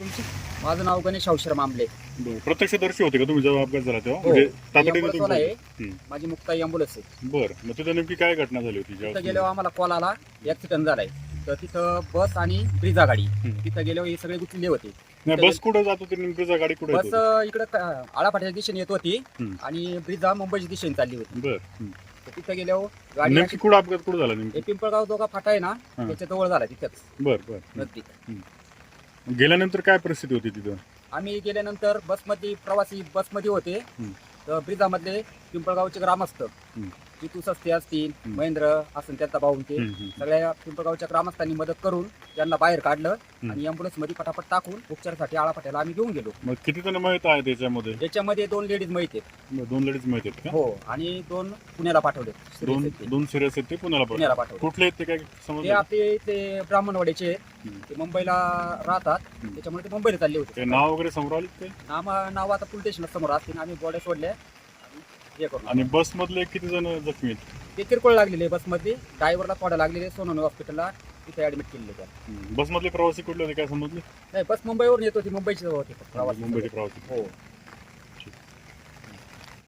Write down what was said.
तुमचं? माझं नाव गणेश औशर मामले. बरं प्रत्यक्षदर्शी होते का तुम्ही जेव्हा अपघात झाला तेव्हा? हो. म्हणजे तातडीने वाला आहे. माझी मुक्ताई अँबुलन्स आहे. बरं मग तिथं नेमकी काय घटना झाली होती तिथं जेव्हा गेल्यावर आम्हाला कॉल आला ऍक्सिडेंट झालाय. तर तिथं बस आणि ब्रिजा गाडी. हम्म. तिथं गेल्यावर हे सगळे गुंतलेले होते. नाही बस कुठं जात होती नेमकी? जा गाडी कुठे बस इकडं आळापाट्याच्या दिशेने येत होती हम्म. आणि ब्रिजा मुंबईच्या दिशेने चालली होती. बरं. तर तिथं गेल्यावर गाडी नेमकी कुठं अपघात कुठं झाला नेमकी? हे पिंपळगाव दोघा फाटा आहे ना हा. त्याच्याजवळ झाला तिथंच. बरं बरं. नजदीक गेल्यानंतर काय परिस्थिती होती तिथं आम्ही गेल्यानंतर बसमध्ये प्रवासी बसमध्ये होते हम्म. तर ब्रिजामधले पिंपळगावचे ग्रामस्थ हम्म. जितू सस्ते असतील हम्म. महेंद्र असं त्यांचा भाऊ ते हम्म, हम्म. सगळ्या पिंपळगावच्या ग्रामस्थांनी मदत करून त्यांना बाहेर काढलं. आणि अँब्युलन्समध्ये फटाफट टाकून उपचारासाठी आळापाट्याला आम्ही घेऊन गेलो. मग किती जण माहीत आहे त्याच्यामध्ये? याच्यामध्ये दोन लेडीज माहिती आहेत. दोन लेडीज माहीत आहेत का? हो आणि दोन पुण्याला पाठवले. दोन दोन सिरियस आहेत ते पुण्याला पुण्याला पाठवले. कुठले आहेत ते काय ते समजलं आपले ते ब्राह्मणवाड्याचे आहेत. हम्म. ते मुंबईला राहतात. हम्म. त्याच्यामुळे ते मुंबईला चालले ते होते नाव वगैरे समोर आले ते? नाव नाव आता पोलीस स्टेशन समोर असतील. आम्ही बॉड्या सोडल्या. आणि हे करून आणि बस मधले किती जण जखमी आहेत? ते किरकोळ लागलेले बसमध्ये ड्रायव्हरला थोडा लागलेले सोनवणे हॉस्पिटलला तिथे ऍडमिट केलेले त्या बस मधले प्रवासी कुठले होते? काय समजले? नाही बस मुंबईवरून येत होती मुंबईची होती. प्रवास मुंबईचे प्रवासी. हो.